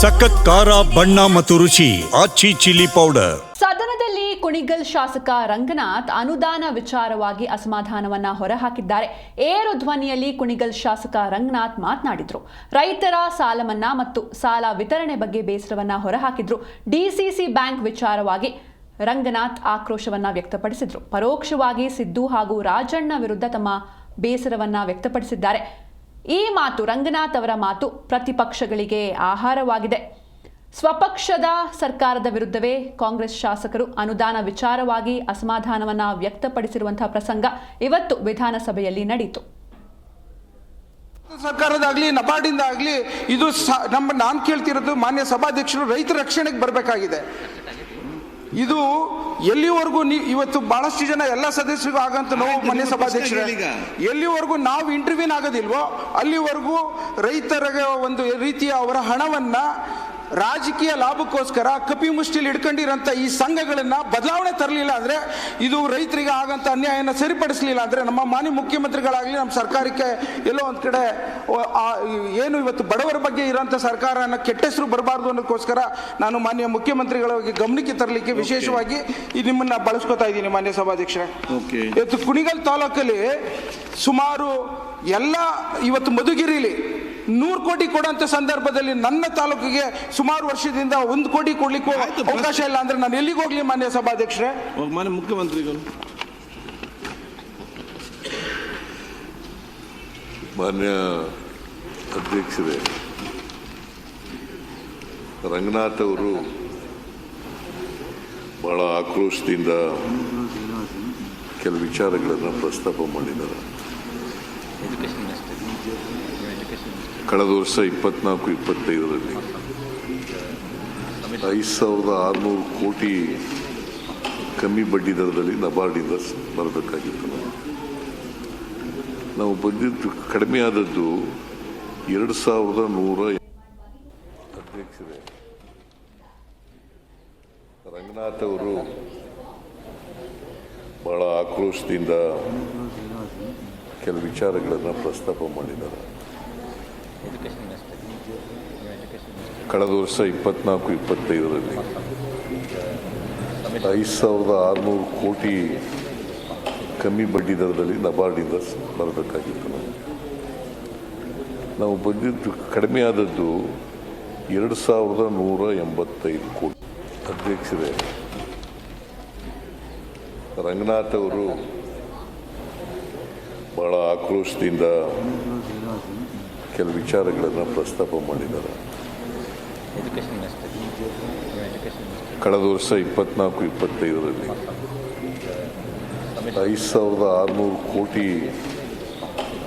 ಸಖತ್ ಖಾರ, ಬಣ್ಣ ಮತ್ತು ರುಚಿ, ಆಚಿ ಚಿಲ್ಲಿ ಪೌಡರ್. ಸದನದಲ್ಲಿ ಕುಣಿಗಲ್ ಶಾಸಕ ರಂಗನಾಥ್ ಅನುದಾನ ವಿಚಾರವಾಗಿ ಅಸಮಾಧಾನವನ್ನ ಹೊರಹಾಕಿದ್ದಾರೆ. ಏರು ಧ್ವನಿಯಲ್ಲಿ ಕುಣಿಗಲ್ ಶಾಸಕ ರಂಗನಾಥ್ ಮಾತನಾಡಿದ್ರು. ರೈತರ ಸಾಲ ಮನ್ನಾ ಮತ್ತು ಸಾಲ ವಿತರಣೆ ಬಗ್ಗೆ ಬೇಸರವನ್ನ ಹೊರಹಾಕಿದ್ರು. ಡಿಸಿಸಿ ಬ್ಯಾಂಕ್ ವಿಚಾರವಾಗಿ ರಂಗನಾಥ್ ಆಕ್ರೋಶವನ್ನ ವ್ಯಕ್ತಪಡಿಸಿದ್ರು. ಪರೋಕ್ಷವಾಗಿ ಸಿದ್ದು ಹಾಗೂ ರಾಜಣ್ಣ ವಿರುದ್ಧ ತಮ್ಮ ಬೇಸರವನ್ನ ವ್ಯಕ್ತಪಡಿಸಿದ್ದಾರೆ. ಈ ಮಾತು ರಂಗನಾಥ್ ಅವರ ಮಾತು ಪ್ರತಿಪಕ್ಷಗಳಿಗೆ ಆಹಾರವಾಗಿದೆ. ಸ್ವಪಕ್ಷದ ಸರ್ಕಾರದ ವಿರುದ್ಧವೇ ಕಾಂಗ್ರೆಸ್ ಶಾಸಕರು ಅನುದಾನ ವಿಚಾರವಾಗಿ ಅಸಮಾಧಾನವನ್ನು ವ್ಯಕ್ತಪಡಿಸಿರುವಂತಹ ಪ್ರಸಂಗ ಇವತ್ತು ವಿಧಾನಸಭೆಯಲ್ಲಿ ನಡೆಯಿತು ಸರ್ಕಾರದಾಗ್ಲಿ ನಬಾರ್ಡಿಂದ ಆಗ್ಲಿ ಇದು ನಮ್ಮ, ನಾನು ಕೇಳ್ತಿರೋದು ಮಾನ್ಯ ಸಭಾಧ್ಯಕ್ಷರು ರೈತ ರಕ್ಷಣೆಗೆ ಬರಬೇಕಾಗಿದೆ. ಇದು ಎಲ್ಲಿವರೆಗೂ ನೀವು ಇವತ್ತು ಬಹಳಷ್ಟು ಜನ ಎಲ್ಲ ಸದಸ್ಯರಿಗೂ ಆಗಂತ ನೋವು ಮನೆ ಸಭಾಧ್ಯಕ್ಷರೇ. ಎಲ್ಲಿವರೆಗೂ ನಾವು ಇಂಟರ್ವ್ಯೂನ್ ಆಗೋದಿಲ್ವೋ ಅಲ್ಲಿವರೆಗೂ ರೈತರಿಗೆ ಒಂದು ರೀತಿಯ ಅವರ ಹಣವನ್ನ ರಾಜಕೀಯ ಲಾಭಕ್ಕೋಸ್ಕರ ಕಪಿ ಮುಷ್ಟಿಲಿ ಇಟ್ಕೊಂಡಿರೋಂಥ ಈ ಸಂಘಗಳನ್ನ ಬದಲಾವಣೆ ತರಲಿಲ್ಲ ಅಂದ್ರೆ ಇದು ರೈತರಿಗೆ ಆಗಂತ ಅನ್ಯಾಯನ ಸರಿಪಡಿಸಲಿಲ್ಲ ಅಂದ್ರೆ ನಮ್ಮ ಮಾನ್ಯ ಮುಖ್ಯಮಂತ್ರಿಗಳಾಗಲಿ ನಮ್ಮ ಸರ್ಕಾರಕ್ಕೆ ಎಲ್ಲೋ ಒಂದು ಕಡೆ ಏನು ಇವತ್ತು ಬಡವರ ಬಗ್ಗೆ ಇರೋಂಥ ಸರ್ಕಾರನ ಕೆಟ್ಟ ಹೆಸರು ಬರಬಾರ್ದು ಅನ್ನೋದಕ್ಕೋಸ್ಕರ ನಾನು ಮಾನ್ಯ ಮುಖ್ಯಮಂತ್ರಿಗಳಿಗೆ ಗಮನಕ್ಕೆ ತರಲಿಕ್ಕೆ ವಿಶೇಷವಾಗಿ ಈ ನಿಮ್ಮನ್ನ ಬಳಸ್ಕೊತಾ ಇದ್ದೀನಿ ಮಾನ್ಯ ಸಭಾಧ್ಯಕ್ಷರೇ. ಇವತ್ತು ಕುಣಿಗಲ್ ತಾಲೂಕಲ್ಲಿ ಸುಮಾರು ಎಲ್ಲ ಇವತ್ತು ಮಧುಗಿರಿಲಿ ನೂರು ಕೋಟಿ ಕೊಡುವಂತ ಸಂದರ್ಭದಲ್ಲಿ ನನ್ನ ತಾಲೂಕಿಗೆ ಸುಮಾರು ವರ್ಷದಿಂದ ಒಂದು ಕೋಟಿ ಕೊಡ್ಲಿಕ್ಕೂ ಆಯ್ತು, ಅವಕಾಶ ಇಲ್ಲ ಅಂದ್ರೆ ನಾನು ಎಲ್ಲಿಗೆ ಹೋಗ್ಲಿ ಮಾನ್ಯ ಸಭಾಧ್ಯಕ್ಷರೇ? ಮಾನ್ಯ ಮುಖ್ಯಮಂತ್ರಿಗಳು. ಮಾನ್ಯ ಅಧ್ಯಕ್ಷರೇ ರಂಗನಾಥ್ ಅವರು ಬಹಳ ಆಕ್ರೋಶದಿಂದ ಕೆಲವು ವಿಚಾರಗಳನ್ನು ಪ್ರಸ್ತಾಪ ಮಾಡಿದ್ದಾರೆ. ಕಳೆದ ವರ್ಷ ಇಪ್ಪತ್ನಾಲ್ಕು, ಇಪ್ಪತ್ತೈದರಲ್ಲಿ ಐದು ಸಾವಿರದ ಆರುನೂರು ಕೋಟಿ ಕಮ್ಮಿ ಬಡ್ಡಿ ದರದಲ್ಲಿ ನಬಾರ್ಡಿಂದ ಬರಬೇಕಾಗಿತ್ತು. ನಾವು ಬಂದಿದ್ದು ಕಡಿಮೆ ಆದದ್ದು ಎರಡು ಸಾವಿರದ ನೂರ ಅಧ್ಯಕ್ಷರೇ. ರಂಗನಾಥ್ ಅವರು ಬಹಳ ಆಕ್ರೋಶದಿಂದ ಕೆಲವು ವಿಚಾರಗಳನ್ನು ಪ್ರಸ್ತಾಪ ಮಾಡಿದ್ದಾರೆ. ಕಳೆದ ವರ್ಷ ಇಪ್ಪತ್ನಾಲ್ಕು, ಇಪ್ಪತ್ತೈದರಲ್ಲಿ ಐದು ಸಾವಿರದ ಆರುನೂರು ಕೋಟಿ ಕಮ್ಮಿ ಬಡ್ಡಿ ದರದಲ್ಲಿ ನಬಾರ್ಡಿಂದ ಬರಬೇಕಾಗಿತ್ತು. ನಾವು ನಾವು ಬಂದಿದ್ದು ಕಡಿಮೆ ಆದದ್ದು ಎರಡು ಸಾವಿರದ ನೂರ ಎಂಬತ್ತೈದು ಕೋಟಿ. ಅಧ್ಯಕ್ಷರೇ, ರಂಗನಾಥ್ ಅವರು ಬಹಳ ಆಕ್ರೋಶದಿಂದ ಕೆಲವು ವಿಚಾರಗಳನ್ನು ಪ್ರಸ್ತಾಪ ಮಾಡಿದ್ದಾರೆ. ಕಳೆದ ವರ್ಷ ಇಪ್ಪತ್ನಾಲ್ಕು ಇಪ್ಪತ್ತೈದರಲ್ಲಿ ಐದು ಸಾವಿರದ ಆರುನೂರು ಕೋಟಿ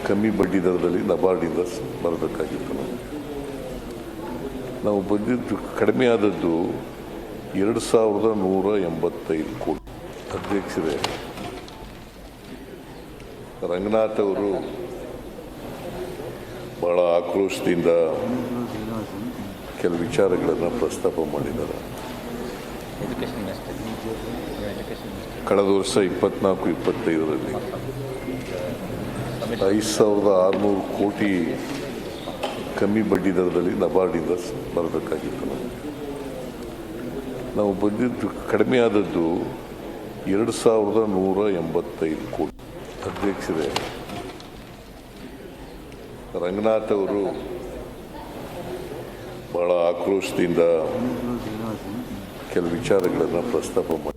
ಕಮ್ಮಿ ಬಡ್ಡಿ ದರದಲ್ಲಿ ನಬಾರ್ಡಿಂದ ಬರಬೇಕಾಗಿತ್ತು. ನಾವು ನಾವು ಬಂದಿದ್ದು ಕಡಿಮೆ ಆದದ್ದು ಎರಡು ಸಾವಿರದ ನೂರ ಎಂಬತ್ತೈದು ಕೋಟಿ. ಅಧ್ಯಕ್ಷರೇ ರಂಗನಾಥ್ ಅವರು ಬಹಳ ಆಕ್ರೋಶದಿಂದ ಕೆಲವು ವಿಚಾರಗಳನ್ನು ಪ್ರಸ್ತಾಪ ಮಾಡಿದ್ದಾರೆ. ಕಳೆದ ವರ್ಷ ಇಪ್ಪತ್ನಾಲ್ಕು ಇಪ್ಪತ್ತೈದರಲ್ಲಿ ಐದು ಸಾವಿರದ ಆರುನೂರು ಕೋಟಿ ಕಮ್ಮಿ ಬಡ್ಡಿ ದರದಲ್ಲಿ ನಬಾರ್ಡಿಂದ ಬರಬೇಕಾಗಿತ್ತು. ನಾವು ನಾವು ಬಂದಿದ್ದು ಕಡಿಮೆ ಆದದ್ದು ಎರಡು ಸಾವಿರದ ನೂರ ಎಂಬತ್ತೈದು ಕೋಟಿ. ಅಧ್ಯಕ್ಷರೇ ರಂಗನಾಥ್ ಅವರು ಬಹಳ ಆಕ್ರೋಶದಿಂದ ಕೆಲವು ವಿಚಾರಗಳನ್ನು ಪ್ರಸ್ತಾಪ